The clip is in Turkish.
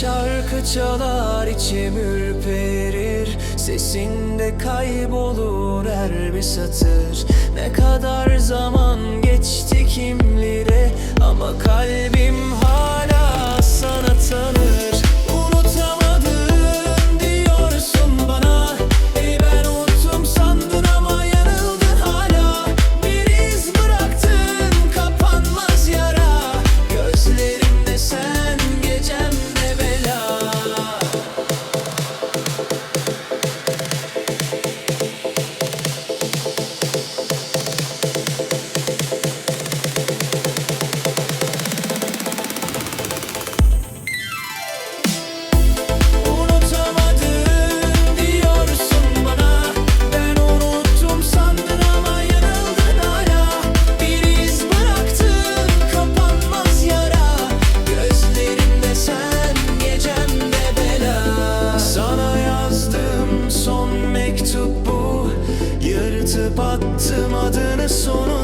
Şarkı çalar içim ürperir. Sesinde kaybolur her bir satır. Ne kadar zaman geçti kim bilir Ama kalbim battım adını sonu